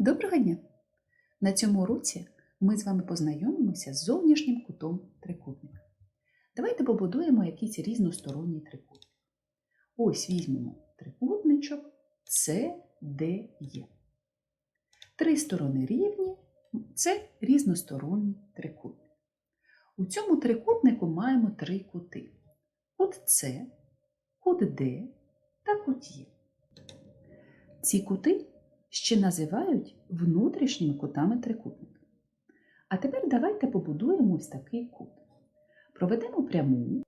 Доброго дня! На цьому уроці ми з вами познайомимося з зовнішнім кутом трикутника. Давайте побудуємо якийсь різносторонній трикутник. Ось візьмемо трикутничок С, Д, Є. Три сторони рівні це різносторонній трикутник. У цьому трикутнику маємо три кути: кут С, кут Д та кут Є. Ці кути ще називають внутрішніми кутами трикутника. А тепер давайте побудуємо ось такий кут. Проведемо пряму,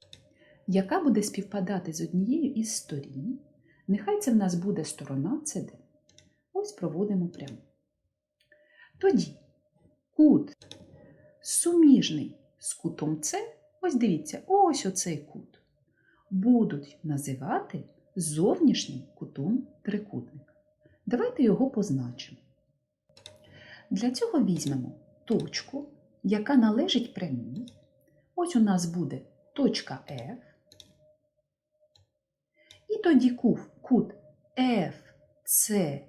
яка буде співпадати з однією із сторін. Нехай це в нас буде сторона CD. Ось проводимо пряму. Тоді кут суміжний з кутом С, ось дивіться, ось оцей кут, будуть називати зовнішнім кутом трикутника. Давайте його позначимо. Для цього візьмемо точку, яка належить прямій. Ось у нас буде точка F. І тоді кут, FCE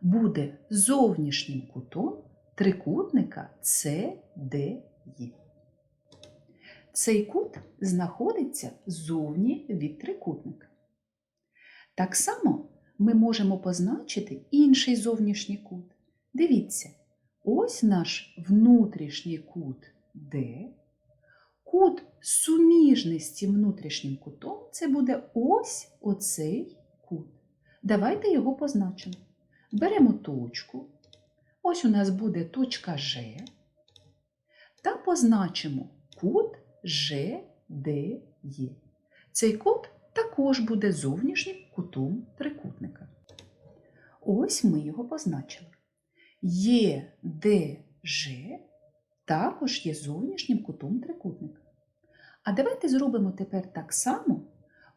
буде зовнішнім кутом трикутника CDE. Цей кут знаходиться ззовні від трикутника. Так само ми можемо позначити інший зовнішній кут. Дивіться, ось наш внутрішній кут D. Кут суміжний з цим внутрішнім кутом це буде ось оцей кут. Давайте його позначимо. Беремо точку. Ось у нас буде точка G. Та позначимо кут GDE. Цей кут також буде зовнішнім кутом трикутника. Ось ми його позначили. ЄДЖ також є зовнішнім кутом трикутника. А давайте зробимо тепер так само,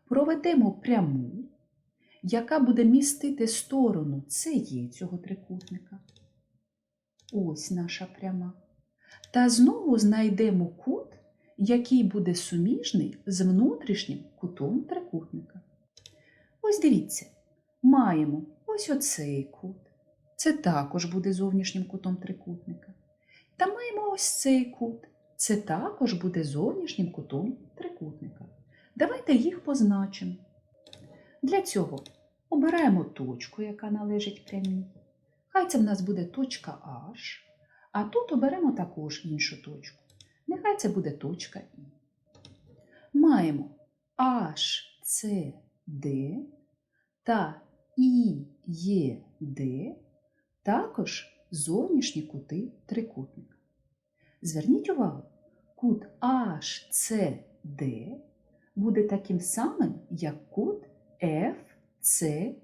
проведемо пряму, яка буде містити сторону цієї цього трикутника. Ось наша пряма. Та знову знайдемо кут, який буде суміжний з внутрішнім кутом трикутника. Ось дивіться, маємо ось оцей кут. Це також буде зовнішнім кутом трикутника. Та маємо ось цей кут. Це також буде зовнішнім кутом трикутника. Давайте їх позначимо. Для цього обираємо точку, яка належить прямій. Хай це в нас буде точка H, а тут оберемо також іншу точку. Нехай це буде точка І. Маємо HCD та IED також зовнішні кути трикутника. Зверніть увагу, кут HCD буде таким самим, як кут FCE.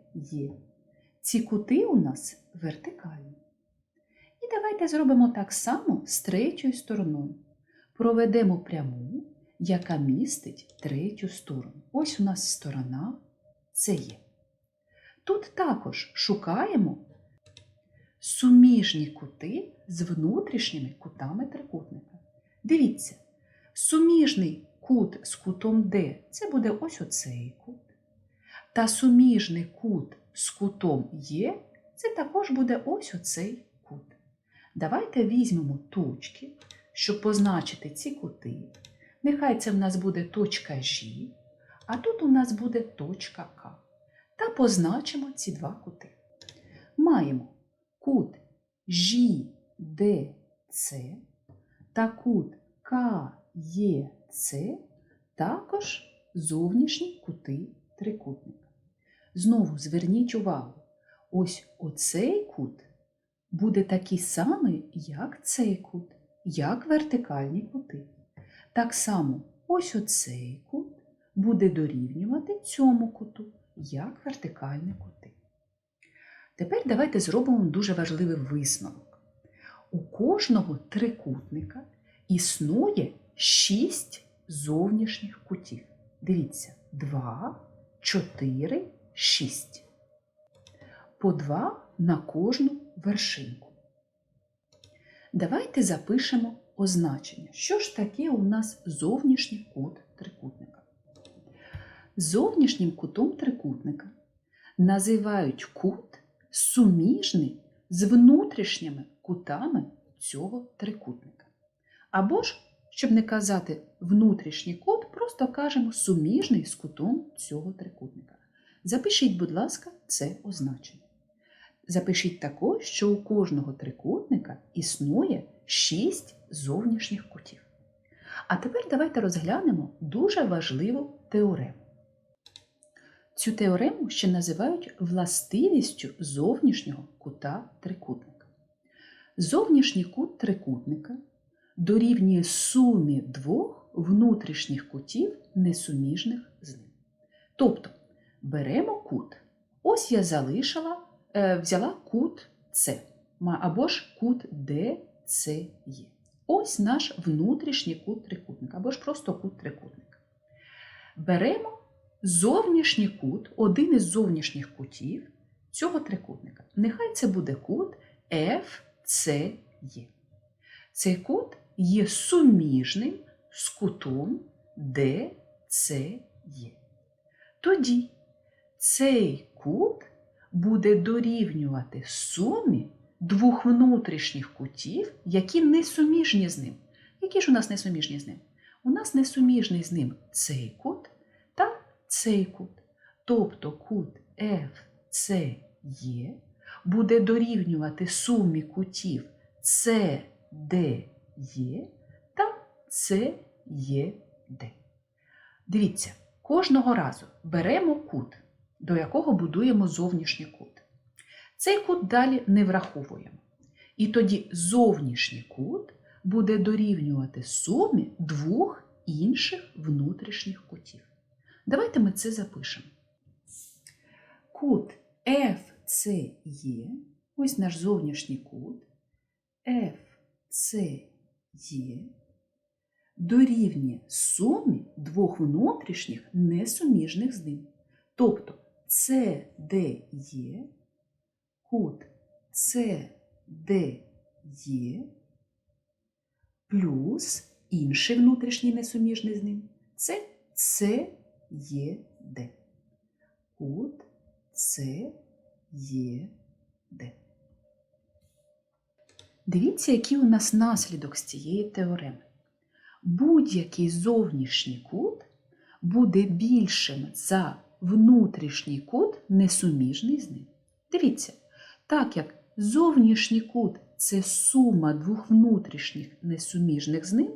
Ці кути у нас вертикальні. І давайте зробимо так само з третьою стороною. Проведемо пряму, яка містить третю сторону. Ось у нас сторона це є. Тут також шукаємо суміжні кути з внутрішніми кутами трикутника. Дивіться, суміжний кут з кутом D це буде ось оцей кут. Та суміжний кут з кутом Є це також буде ось оцей кут. Давайте візьмемо точки, щоб позначити ці кути. Нехай це в нас буде точка G, а тут у нас буде точка К. Та позначимо ці два кути. Маємо кут JDC та кут KEC також зовнішні кути трикутника. Знову зверніть увагу, ось оцей кут буде такий самий, як цей кут, як вертикальні кути. Так само ось оцей кут буде дорівнювати цьому куту, як вертикальні кути. Тепер давайте зробимо дуже важливий висновок. У кожного трикутника існує 6 зовнішніх кутів. Дивіться, 2, 4, 6. По 2 на кожну вершинку. Давайте запишемо означення. Що ж таке у нас зовнішній кут трикутника? Зовнішнім кутом трикутника називають кут, суміжний з внутрішніми кутами цього трикутника. Або ж, щоб не казати внутрішній кут, просто кажемо суміжний з кутом цього трикутника. Запишіть, будь ласка, це означення. Запишіть також, що у кожного трикутника існує 6 зовнішніх кутів. А тепер давайте розглянемо дуже важливу теорему. Цю теорему ще називають властивістю зовнішнього кута трикутника. Зовнішній кут трикутника дорівнює сумі двох внутрішніх кутів, несуміжних з ним. Тобто беремо кут. Ось я залишила, взяла кут С, або ж кут ДЦЄ. Ось наш внутрішній кут трикутника, або ж просто кут трикутника. Беремо зовнішній кут, один із зовнішніх кутів цього трикутника. Нехай це буде кут FCE. Цей кут є суміжним з кутом DCE. Тоді цей кут буде дорівнювати сумі двох внутрішніх кутів, які не суміжні з ним. Які ж у нас не суміжні з ним? У нас не суміжний з ним цей кут та цей кут. Тобто кут FCE буде дорівнювати сумі кутів CDE та CED. Дивіться, кожного разу беремо кут, до якого будуємо зовнішній кут. Цей кут далі не враховуємо. І тоді зовнішній кут буде дорівнювати сумі двох інших внутрішніх кутів. Давайте ми це запишемо. Кут FCE, ось наш зовнішній кут, FCE дорівнює сумі двох внутрішніх несуміжних з ним. Тобто CDE, кут CDE плюс інший внутрішній несуміжний з ним. Це CED. Кут CED. Дивіться, який у нас наслідок з цієї теореми. Будь-який зовнішній кут буде більшим за внутрішній кут, несуміжний з ним. Дивіться, так як зовнішній кут це сума двох внутрішніх несуміжних з ним,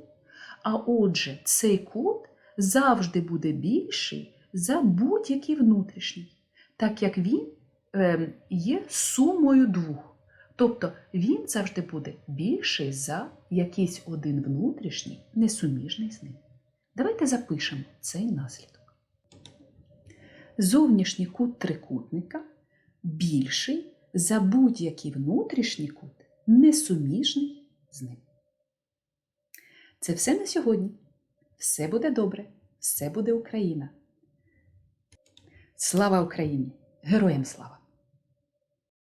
а отже, цей кут завжди буде більший за будь-який внутрішній, так як він е, є сумою двох. Тобто він завжди буде більший за якийсь один внутрішній, несуміжний з ним. Давайте запишемо цей наслідок. Зовнішній кут трикутника більший за будь-який внутрішній кут, несуміжний з ним. Це все на сьогодні. Все буде добре, все буде Україна. Слава Україні! Героям слава!